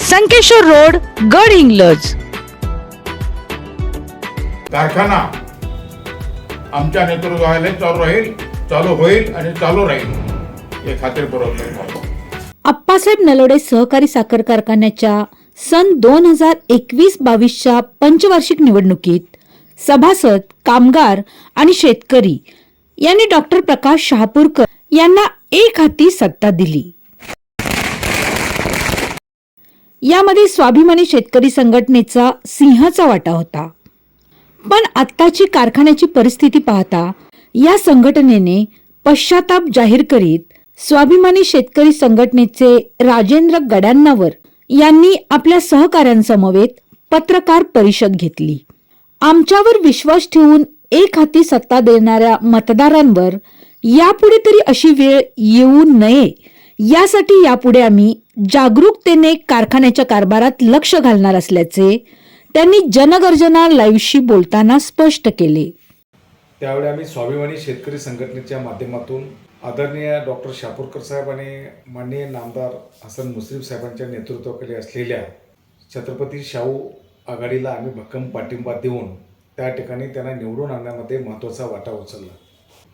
Sankeshwar road Gadhinglaj. कारखाना. आमच्या नेतृत्वाखाली चालू राहील चालू होईल आणि चालू राहील. हे खात्रीपूर्वक. आप्पासाहेब नलोडे सहकारी साखर कारखान्याच्या सन दोन हजार एकवीस बावीसच्या पंचवार्षिक निवडणुकीत सभासद कामगार आणि शेतकरी यांनी डॉक्टर प्रकाश शहापूरकर यांना एक हाती सत्ता दिली. यामध्ये स्वाभिमानी शेतकरी संघटनेचा सिंहाचा वाटा होता. पण आत्ताची कारखान्याची परिस्थिती पाहता या संघटनेने पश्चाताप जाहीर करीत स्वाभिमानी शेतकरी संघटनेचे राजेंद्र गडांनावर यांनी आपल्या सहकाऱ्यांसमवेत पत्रकार परिषद घेतली. आमच्यावर विश्वास ठेवून एक हाती सत्ता देणाऱ्या मतदारांवर यापुढे तरी अशी वेळ येऊ नये यासाठी यापुढे आम्ही जागरूकतेने कारखान्याच्या कारभारात लक्ष घालणार असल्याचे त्यांनी जनगर्जना लाईव्हशी बोलताना स्पष्ट केले. त्यावेळी आम्ही स्वाभिमानी शेतकरी संघटनेच्या माध्यमातून आदरणीय डॉक्टर शापूरकर साहेब आणि माननीय नामदार हसन मुश्रीफ साहेबांच्या नेतृत्वाखाली असलेल्या छत्रपती शाहू आघाडीला आम्ही भक्कम पाठिंबा देऊन त्या ठिकाणी त्यांना निवडून आणण्यामध्ये महत्त्वाचा वाटा उचलला.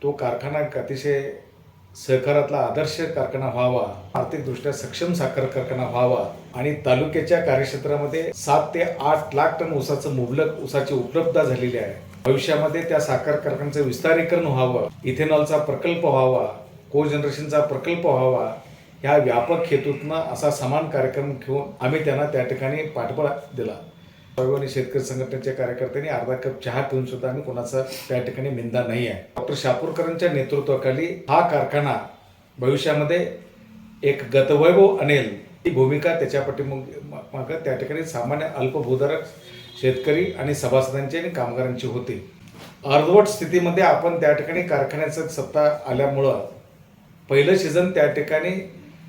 तो कारखाना एक अतिशय सहकारातला आदर्श कारखाना व्हावा आर्थिकदृष्ट्या सक्षम साखर कारखाना व्हावा आणि तालुक्याच्या कार्यक्षेत्रामध्ये सात ते आठ लाख टन ऊसाचं मुबलक ऊसाची उपलब्धता झालेली आहे. भविष्यामध्ये त्या साखर कारखान्याचं विस्तारीकरण व्हावं इथेनॉलचा प्रकल्प व्हावा को जनरेशनचा प्रकल्प व्हावा ह्या व्यापक हेतूतनं असा समान कार्यक्रम घेऊन आम्ही त्यांना त्या ठिकाणी पाठबळ दिला. स्वाभिमानी शेतकरी संघटनेच्या कार्यकर्त्यांनी अर्धा कप चहा पिऊन सुद्धा आम्ही कोणाचा त्या ठिकाणी निंदा नाही आहे. डॉक्टर शापूरकरांच्या नेतृत्वाखाली हा कारखाना भविष्यामध्ये एक गतवैभव आणेल ही भूमिका त्याच्या मग त्या ठिकाणी सामान्य अल्पभूधारक शेतकरी आणि सभासदांची आणि कामगारांची होती. अर्धवट स्थितीमध्ये आपण त्या ठिकाणी कारखान्याचं सत्ता आल्यामुळं पहिलं सीझन त्या ठिकाणी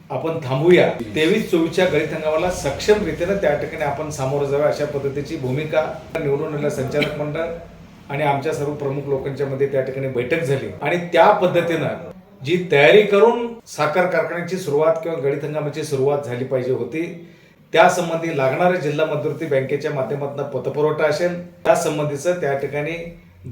आपण थांबूया. तेवीस चोवीसच्या गणित हंगामाला सक्षम रीतीनं त्या ठिकाणी आपण सामोरं जाऊया. अशा पद्धतीची भूमिका निवडून आलेलं संचालक मंडळ आणि आमच्या सर्व प्रमुख लोकांच्या मध्ये त्या ठिकाणी बैठक झाली. आणि त्या पद्धतीनं जी तयारी करून साखर कारखान्याची सुरुवात किंवा गणित हंगामाची सुरुवात झाली पाहिजे होती त्यासंबंधी लागणाऱ्या जिल्हा मध्यवर्ती बँकेच्या माध्यमातून पतपुरवठा असेल त्या संबंधीचं त्या ठिकाणी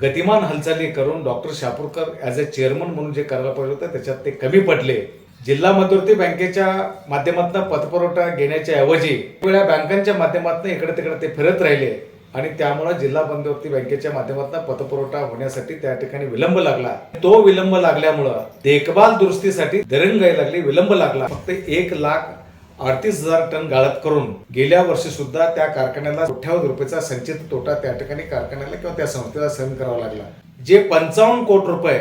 गतिमान हालचाली करून doctor Shapurkar as a chairman म्हणून जे करायला पाहिजे होतं त्याच्यात ते कमी पडले. जिल्हा मध्यवर्ती बँकेच्या माध्यमातून पतपुरवठा घेण्याच्या ऐवजी वेगवेगळ्या बँकांच्या माध्यमातून इकडे तिकडे ते फिरत राहिले आणि त्यामुळे जिल्हा मध्यवर्ती बँकेच्या माध्यमातून पतपुरवठा होण्यासाठी त्या ठिकाणी विलंब लागला. तो विलंब लागल्यामुळं देखभाल दुरुस्तीसाठी दरंगाई लागली विलंब लागला. फक्त एक लाख अडतीस हजार टन गाळप करून गेल्या वर्षी सुद्धा त्या कारखान्याला कोट्यावधी रुपयाचा संचित तोटा त्या ठिकाणी कारखान्याला किंवा त्या संस्थेला सहन करावा लागला. जे पंचावन्न कोटी रुपये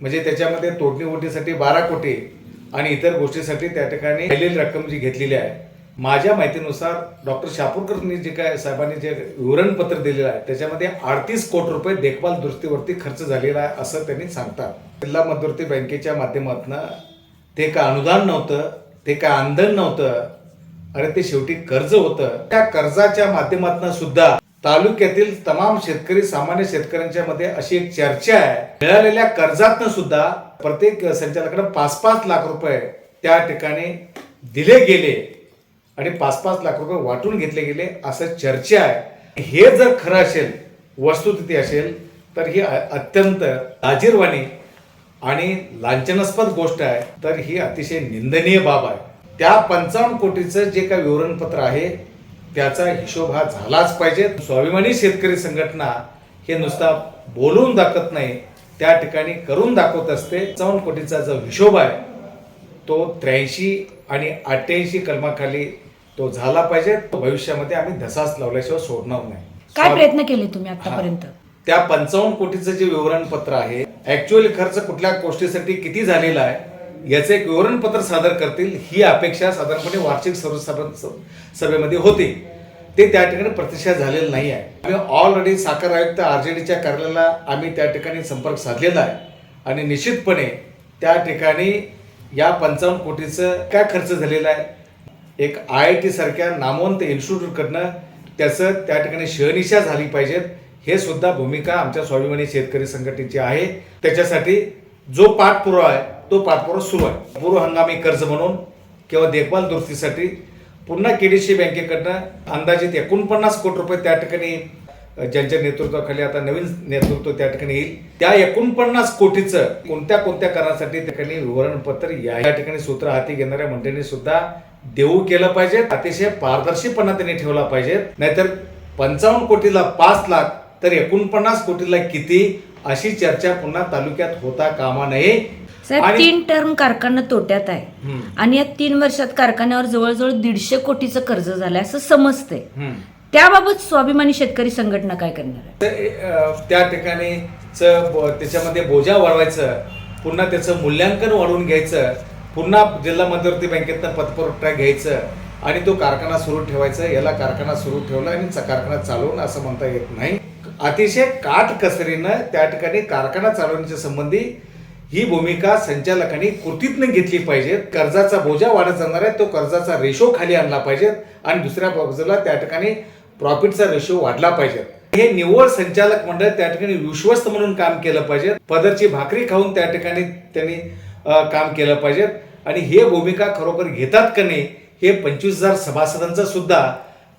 म्हणजे त्याच्यामध्ये तोडणी ओढणीसाठी बारा कोटी आणि इतर गोष्टीसाठी त्या ठिकाणी राहिलेली रक्कम जी घेतलेली आहे माझ्या माहितीनुसार डॉक्टर शापूरकरनी जे काय साहेबांनी जे विवरणपत्र दिलेलं आहे त्याच्यामध्ये अडतीस कोटी रुपये देखभाल दुरुस्तीवरती खर्च झालेला आहे असं त्यांनी सांगतात. जिल्हा मध्यवर्ती बँकेच्या माध्यमातून ते काय अनुदान नव्हतं ते काय आंदोलन नव्हतं अरे ते शेवटी कर्ज होतं. त्या कर्जाच्या माध्यमातून सुद्धा तालुक्यातील तमाम शेतकरी सामान्य शेतकऱ्यांच्या मध्ये अशी एक चर्चा आहे. मिळालेल्या कर्जातनं सुद्धा प्रत्येक संचालकाकडे पाच पाच लाख रुपये त्या ठिकाणी दिले गेले आणि पाच पाच लाख रुपये वाटून घेतले गेले असं चर्चा आहे. हे जर खरं असेल वस्तुस्थिती असेल तर ही अत्यंत लाजीरवाणी आणि लांछनास्पद गोष्ट आहे. तर ही अतिशय निंदनीय बाब आहे. त्या पंचावन्न कोटीचं जे काही विवरणपत्र आहे त्याचा हिशोब हा झालाच पाहिजे. स्वाभिमानी शेतकरी संघटना हे नुसता बोलून दाखवत नाही त्या ठिकाणी करून दाखवत असते. पंचावन्न कोटीचा जो हिशोब आहे तो त्र्याऐंशी आणि अठ्ठ्याऐंशी कलमाखाली तो झाला पाहिजे. तो भविष्यामध्ये आम्ही धसास लावल्याशिवाय सोडणार नाही. काय प्रयत्न केले तुम्ही आतापर्यंत? त्या पंचावन्न कोटीचं जे विवरणपत्र आहे ऍक्च्युअली खर्च कुठल्या गोष्टीसाठी किती झालेला आहे याचं एक विवरणपत्र सादर करतील. ही अपेक्षा साधारणपणे वार्षिक सर्वसाधारण स- सभेमध्ये होते. ते त्या ठिकाणी प्रतिष्ठा झालेलं नाही आहे. आम्ही ऑलरेडी साखर आयुक्त आर जे डीच्या कार्यालयाला आम्ही त्या ठिकाणी संपर्क साधलेला आहे. आणि निश्चितपणे त्या ठिकाणी या पंचावन्न कोटीचं काय खर्च झालेला आहे? एक आय आय टी सारख्या नामवंत इन्स्टिट्यूटकडनं त्याचं त्या ठिकाणी शहनिशा झाली पाहिजेत. हे सुद्धा भूमिका आमच्या स्वाभिमानी शेतकरी संघटनेची आहे. त्याच्यासाठी जो पाठपुरावा आहे तो पाठपुरावा सुरू आहे. पूर्व हंगामी कर्ज म्हणून किंवा देखभाल दुरुस्तीसाठी पुन्हा के डी सी बँकेकडनं अंदाजित एकोणपन्नास कोटी रुपये त्या ठिकाणी ज्यांच्या नेतृत्वाखाली आता नवीन नेतृत्व त्या ठिकाणी येईल त्या एकोणपन्नास कोटीचं कोणत्या कोणत्या करासाठी त्या ठिकाणी विवरणपत्र या या ठिकाणी सूत्र हाती घेणाऱ्या मंडळींनी सुद्धा देऊ केलं पाहिजे अतिशय पारदर्शीपणा त्यांनी ठेवला पाहिजे नाहीतर पंचावन्न कोटीला पाच लाख तर एकोणपन्नास कोटीला किती अशी चर्चा पुन्हा तालुक्यात होता कामा नये साहेब तीन टर्म कारखाना तोट्यात आहे. आणि या तीन वर्षात कारखान्यावर जवळजवळ दीडशे कोटीचं कर्ज झालंय असं समजतंय. त्याबाबत स्वाभिमानी शेतकरी संघटना काय करणार आहे त्या ठिकाणी त्याच्यामध्ये बोजा वाढवायचं पुन्हा त्याचं मूल्यांकन वाढवून घ्यायचं पुन्हा जिल्हा मध्यवर्ती बँकेतनं पतपुरवठा घ्यायचं आणि तो कारखाना सुरू ठेवायचा याला कारखाना सुरू ठेवला आणि कारखाना चालवणं असं म्हणता येत नाही अतिशय काटकसरीनं त्या ठिकाणी कारखाना चालवण्याच्या संबंधी ही भूमिका संचालकांनी कृतीतनं घेतली पाहिजे. कर्जाचा बोजा वाढत जाणार आहे तो कर्जाचा रेशो खाली आणला पाहिजे आणि दुसऱ्या बाजूला त्या ठिकाणी प्रॉफिटचा रेशो वाढला पाहिजे. हे निव्वळ संचालक मंडळ त्या ठिकाणी विश्वस्त म्हणून काम केलं पाहिजे. पदरची भाकरी खाऊन त्या ठिकाणी त्यांनी काम केलं पाहिजे. आणि हे भूमिका खरोखर घेतात का नाही हे पंचवीस हजार सभासदांचं सुद्धा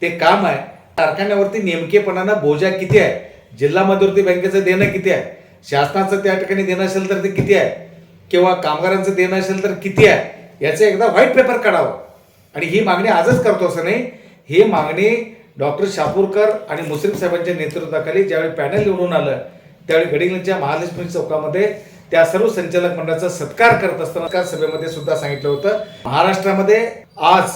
ते काम आहे. कारखान्यावरती नेमकेपणानं बोजा किती आहे? जिल्हा मध्यवर्ती बँकेचं देणं किती आहे? शासनाचं त्या ठिकाणी देणं असेल तर ते किती आहे? किंवा कामगारांचं देणं असेल तर किती आहे? याचं एकदा व्हाईट पेपर काढावं. आणि ही मागणी आजच करतो असं नाही. ही मागणी डॉक्टर शापूरकर आणि मुस्लिम साहेबांच्या नेतृत्वाखाली ज्यावेळी पॅनल निवडून आलं त्यावेळी गडिंगलच्या महालक्ष्मी चौकामध्ये त्या सर्व संचालक मंडळाचा सत्कार करत असताना सभेमध्ये सुद्धा सांगितलं होतं. महाराष्ट्रामध्ये आज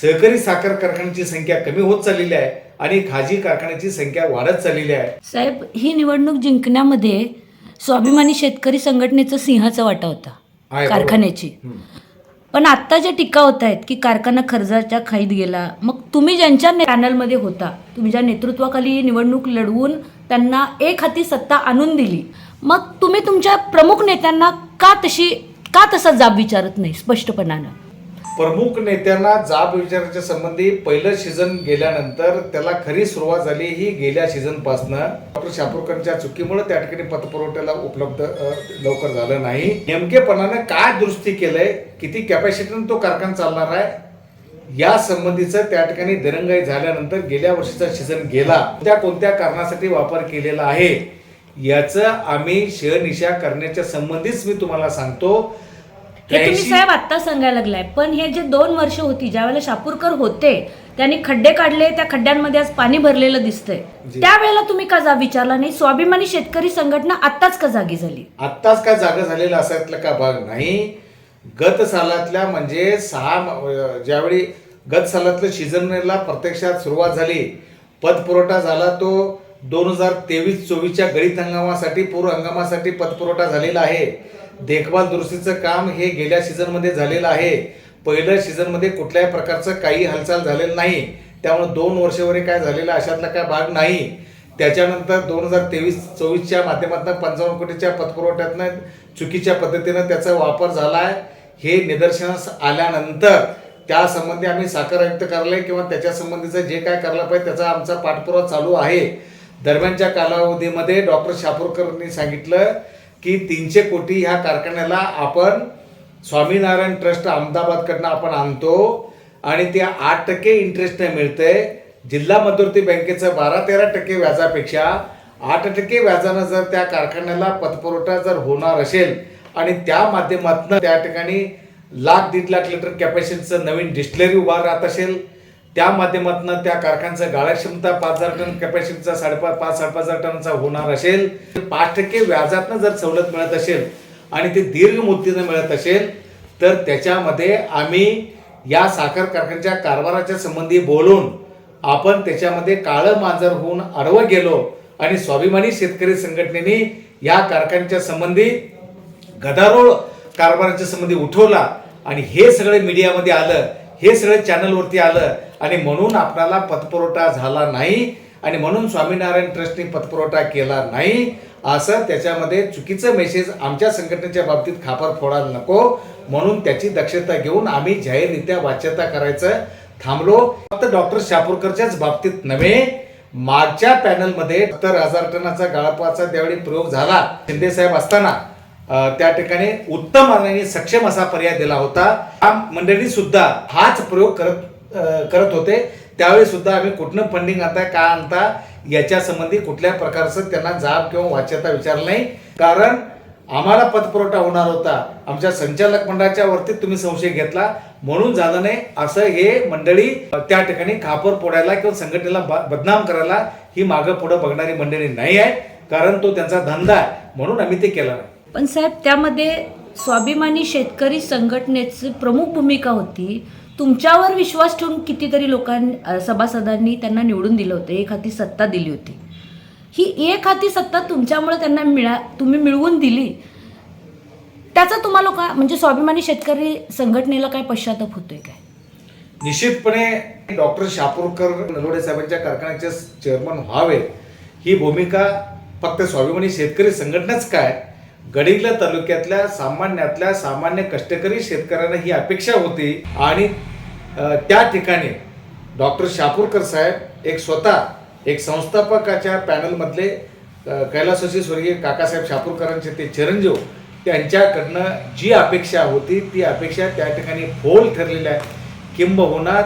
सहकारी साखर कारखान्याची संख्या कमी होत चाललेली आहे. आणि खाजी कारखान्याची संख्या वाढत चाललेली आहे साहेब ही निवडणूक जिंकण्यामध्ये स्वाभिमानी शेतकरी संघटनेचा सिंहाचा वाटा होता आहे, बरोबर. कारखान्याची हम्म. पण आता ज्या टीका होत आहेत की कारखाना खर्चाच्या खाईत गेला मग तुम्ही ज्यांच्या पॅनलमध्ये होता तुम्ही ज्या नेतृत्वाखाली निवडणूक लढवून त्यांना एक हाती सत्ता आणून दिली मग तुम्ही तुमच्या प्रमुख नेत्यांना का तशी का तसा जाब विचारत नाही स्पष्टपणानं प्रमुख नेत्यांना जाब विचाराच्या संबंधी पहिलं सीझन गेल्यानंतर त्याला खरी सुरुवात झाली ही गेल्या सीझनपासनं डॉक्टर शापूरकरांच्या चुकीमुळे त्या ठिकाणी पतपुरवठ्याला उपलब्ध लवकर झालं नाही. नेमकेपणानं काय दुरुस्ती केलंय किती कॅपॅसिटीनं तो कारखाना चालणार आहे या संबंधीचं त्या ठिकाणी दिरंगाई झाल्यानंतर गेल्या वर्षीचा सीझन गेला. त्या कोणत्या कारणासाठी वापर केलेला आहे याचं आम्ही शहनिशा करण्याच्या संबंधीच मी तुम्हाला सांगतो. हे तुम्ही साहेब आत्ता सांगायला लागलाय. पण हे जे दोन वर्ष होती ज्यावेळेला शापूरकर होते त्यांनी खड्डे काढले त्या खड्ड्यांमध्ये आज पाणी भरलेलं दिसतंय. जी. त्यावेळेला तुम्ही का जाब विचारला नाही? स्वाभिमानी शेतकरी संघटना आत्ताच का जागी झाली? आत्ताच काय जागा झालेला? असायतला का भाग नाही. गत सालातल्या म्हणजे सहा ज्यावेळी गत सालातल्या सीझनला प्रत्यक्षात सुरुवात झाली पतपुरवठा झाला तो दोन हजार तेवीस चोवीसच्या गळीत हंगामासाठी पूर्व हंगामासाठी पतपुरवठा झालेला आहे. देखभाल दुरुस्तीचं काम हे गेल्या सीझनमध्ये झालेलं आहे. पहिल्या सीझनमध्ये कुठल्याही प्रकारचं काही हालचाल झालेलं नाही. त्यामुळे दोन वर्ष काय झालेलं अशातला काय भाग नाही. त्याच्यानंतर दोन हजार तेवीस चोवीसच्या माध्यमातून पंचावन्न कोटीच्या पतपुरवठ्यातनं चुकीच्या पद्धतीनं त्याचा वापर झाला आहे. हे निदर्शनास आल्यानंतर त्यासंबंधी आम्ही साखर आयुक्त कार्यालय किंवा त्याच्यासंबंधीचं जे काय करायला पाहिजे त्याचा आमचा पाठपुरावा चालू आहे. दरम्यानच्या कालावधीमध्ये डॉक्टर शापूरकरांनी सांगितलं की तीनशे कोटी ह्या कारखान्याला आपण स्वामीनारायण ट्रस्ट अहमदाबादकडनं आपण आणतो आणि ते आठ टक्के इंटरेस्टने मिळते. जिल्हा मध्यवर्ती बँकेचं बारा तेरा टक्के व्याजापेक्षा आठ टक्के व्याजानं जर त्या कारखान्याला पतपुरवठा जर होणार असेल आणि त्या माध्यमातून त्या ठिकाणी लाख दीड लाख लिटर कॅपॅसिटीचं नवीन डिस्टलरी उभा राहत असेल त्या माध्यमातून त्या कारखान्याचा गाळ्या क्षमता पाच हजार टन कॅपॅसिटीचा साडेपाच पाच साडेपाच हजार टनचा होणार असेल पाच टक्के व्याजातनं जर सवलत मिळत असेल आणि ते दीर्घ मुदतीनं मिळत असेल तर त्याच्यामध्ये आम्ही या साखर कारखान्याच्या कारभाराच्या संबंधी बोलून आपण त्याच्यामध्ये काळं मांजर होऊन आडवं गेलो आणि स्वाभिमानी शेतकरी संघटनेने या कारखान्याच्या संबंधी गदारोळ कारभाराच्या संबंधी उठवला आणि हे सगळं मीडियामध्ये आलं हे सगळं चॅनलवरती आलं आणि म्हणून आपणाला पतपुरवठा झाला नाही आणि म्हणून स्वामीनारायण ट्रस्टने पतपुरवठा केला नाही असं त्याच्यामध्ये चुकीचं मेसेज आमच्या संघटनेच्या बाबतीत खापर फोडायला नको. म्हणून त्याची दक्षता घेऊन आम्ही जाहीररित्या वाच्यता करायचं थांबलो. फक्त डॉक्टर शापूरकरच्याच बाबतीत नव्हे मागच्या पॅनलमध्ये सत्तर हजार टनाचा गाळपाचा त्यावेळी प्रयोग झाला. शिंदे साहेब असताना त्या ठिकाणी उत्तम आणि सक्षम असा पर्याय दिला होता. मंडळी सुद्धा हाच प्रयोग करत करत होते. त्यावेळी सुद्धा आम्ही कुठनं फंडिंग आता का आणता याच्या संबंधी कुठल्या प्रकारचं त्यांना जाब किंवा वाच्यता विचारलं नाही. कारण आम्हाला पतपुरवठा होणार होता. आमच्या संचालक मंडळाच्या वरती तुम्ही संशय घेतला. म्हणून झालं नाही. असं हे मंडळी त्या ठिकाणी खापर फोडायला किंवा संघटनेला बदनाम करायला ही मागं पुढं बघणारी मंडळी नाही आहे. कारण तो त्यांचा धंदा आहे. म्हणून आम्ही ते केलं नाही. पण साहेब त्यामध्ये स्वाभिमानी शेतकरी संघटनेची प्रमुख भूमिका होती. तुमच्यावर विश्वास ठेवून कितीतरी लोकांनी सभासदांनी त्यांना निवडून दिलं होतं. एक हाती सत्ता दिली होती. ही एक हाती सत्ता तुमच्यामुळे त्यांना मिळा तुम्ही मिळवून दिली. त्याचा तुम्हाला का म्हणजे स्वाभिमानी शेतकरी संघटनेला काय पश्चाताप होतोय काय? निश्चितपणे डॉक्टर शापूरकर नलवडे साहेबांच्या कारखान्याचे चेअरमन व्हावे ही भूमिका फक्त स्वाभिमानी शेतकरी संघटनाच काय गडिंगला तालुक्यातल्या सामान्यातल्या सामान्य कष्टकरी शेतकऱ्यांना ही अपेक्षा होती आणि त्या ठिकाणी डॉक्टर शापूरकर साहेब एक स्वतः एक संस्थापकाच्या पॅनलमधले अ, स्वर्गीय काकासाहेब शापूरकरांचे ते चिरंजीव त्यांच्याकडनं जी अपेक्षा होती ती अपेक्षा त्या ठिकाणी फोल ठरलेल्या आहे किंबहुना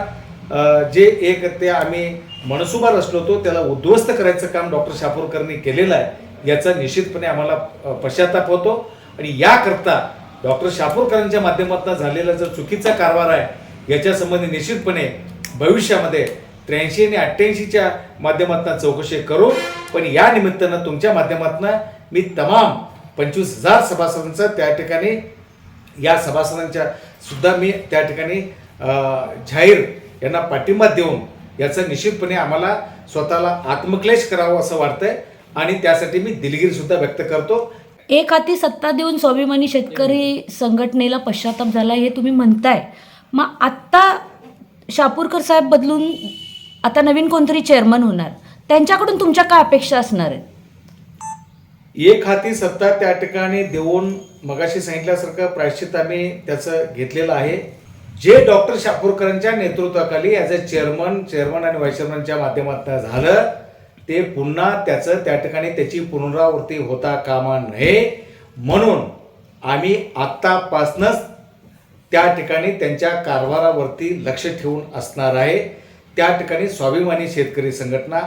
जे एक ते आम्ही मनसुबा रचलो होतो त्याला उद्ध्वस्त करायचं काम डॉक्टर शापूरकरनी केलेलं आहे. याचा निश्चितपणे आम्हाला पश्चाताप होतो. आणि याकरता डॉक्टर शापूरकरांच्या माध्यमातून झालेला जो चुकीचा कारभार आहे याच्यासंबंधी निश्चितपणे भविष्यामध्ये त्र्याऐंशी आणि अठ्ठ्याऐंशीच्या माध्यमातून चौकशी करू. पण या निमित्तानं तुमच्या माध्यमातून मी तमाम पंचवीस हजार सभासदांचा त्या ठिकाणी या सभासदांच्या सुद्धा मी त्या ठिकाणी जाहीर यांना पाठिंबा देऊन याचं निश्चितपणे आम्हाला स्वतःला आत्मक्लेश करावं असं वाटतंय. आणि त्यासाठी मी दिलगिरी सुद्धा व्यक्त करतो. एक हाती सत्ता देऊन स्वाभिमानी शेतकरी संघटनेला पश्चाताप झाला हे तुम्ही म्हणताय. मग आत्ता शापूरकर साहेब बदलून आता नवीन कोणतरी चेअरमन होणार. त्यांच्याकडून तुमच्या काय अपेक्षा असणार आहेत? एक हाती सत्ता त्या ठिकाणी देऊन मगाशी सांगितल्यासारखं प्रायश्चित आम्ही त्याचं घेतलेलं आहे. जे डॉक्टर शापूरकरांच्या नेतृत्वाखाली ॲज अ चेअरमन चेअरमन आणि व्हाईस चेअरमनच्या माध्यमातून झालं ते पुन्हा त्याचं त्या ठिकाणी त्याची पुनरावृत्ती होता कामा नये. म्हणून आम्ही आत्तापासूनच त्या ठिकाणी त्यांच्या कारभारावरती लक्ष ठेवून असणार आहे. त्या ठिकाणी स्वाभिमानी शेतकरी संघटना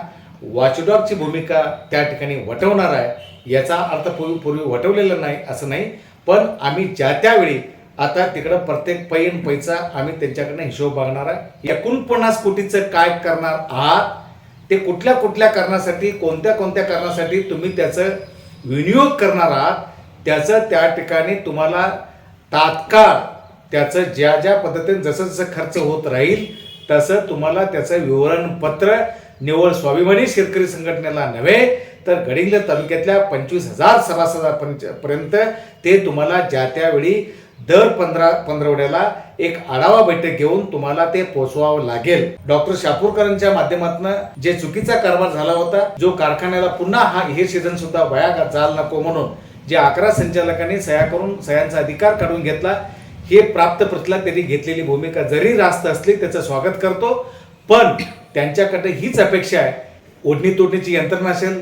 वॉचडॉगची भूमिका त्या ठिकाणी वटवणार आहे. याचा अर्थ पूर्वी पूर्वी वटवलेला नाही असं नाही. पण आम्ही ज्या त्यावेळी आता तिकडं प्रत्येक पैन पैसा आम्ही त्यांच्याकडनं हिशोब बघणार आहे. एकोणपन्नास कोटीचं काय करणार आहात? ते कुठल्या कुठल्या कारणासाठी कोणत्या कोणत्या कारणासाठी तुम्ही त्याचं विनियोग करणार आहात त्याचं त्या ठिकाणी तुम्हाला तात्काळ त्याचं ज्या ज्या पद्धतीने जसं जसं खर्च होत राहील तसं तुम्हाला त्याचं विवरणपत्र निवळ स्वाभिमानी शेतकरी संघटनेला नव्हे तर गडिंग्लज तालुक्यातल्या पंचवीस हजार सभासदापर्यंत ते तुम्हाला ज्या त्यावेळी दर पंधरा पंधरवड्याला एक आढावा बैठक घेऊन तुम्हाला ते पोचवावं लागेल. डॉक्टर शापूरकरांच्या माध्यमातून जे चुकीचा कारभार झाला होता जो कारखान्याला पुन्हा हा हे सीझन सुद्धा वया जाल नको म्हणून जे अकरा संचालकांनी सह्या करून सह्यांचा अधिकार काढून घेतला हे प्राप्त प्रतिला त्यांनी घेतलेली भूमिका जरी रास्त असली त्याचं स्वागत करतो. पण त्यांच्याकडे हीच अपेक्षा आहे. ओढणी तोडणीची यंत्रणा असेल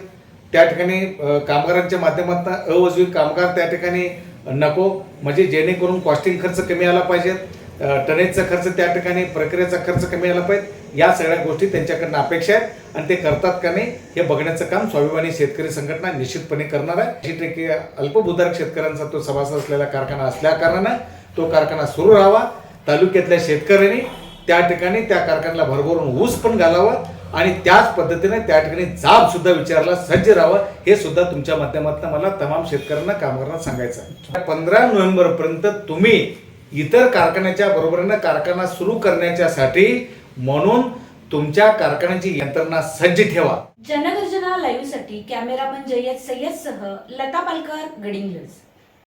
त्या ठिकाणी कामगारांच्या माध्यमातून अवजवी कामगार त्या ठिकाणी नको. म्हणजे जेणेकरून कॉस्टिंग खर्च कमी आला पाहिजेत टनेजचा खर्च त्या ठिकाणी प्रक्रियेचा खर्च कमी आला पाहिजे. या सगळ्या गोष्टी त्यांच्याकडनं अपेक्षा आहेत आणि ते करतात का नाही हे बघण्याचं काम स्वाभिमानी शेतकरी संघटना निश्चितपणे करणार आहे. अशी टक्के अल्पभूधारक शेतकऱ्यांचा तो सभासद असलेला कारखाना असल्या कारणानं तो कारखाना सुरू राहावा. तालुक्यातल्या शेतकऱ्यांनी त्या ठिकाणी त्या कारखान्याला भरभरून ऊस पण घालावा. आणि त्याच पद्धतीने त्या ठिकाणी जाब सुद्धा विचारला सज्ज राहावं हे सुद्धा तुमच्या माध्यमातून मला तमाम शेतकऱ्यांना कामगारांना सांगायचं आहे. पंधरा नोव्हेंबर पर्यंत तुम्ही इतर कारखान्याच्या बरोबरीनं कारखाना सुरू करण्याच्यासाठी म्हणून तुमच्या कारखान्याची यंत्रणा सज्ज ठेवा. जनगर्जना लाईव्हसाठी कॅमेरामन जय्यद सय्यद सह लता पालकर गडिंग्लज.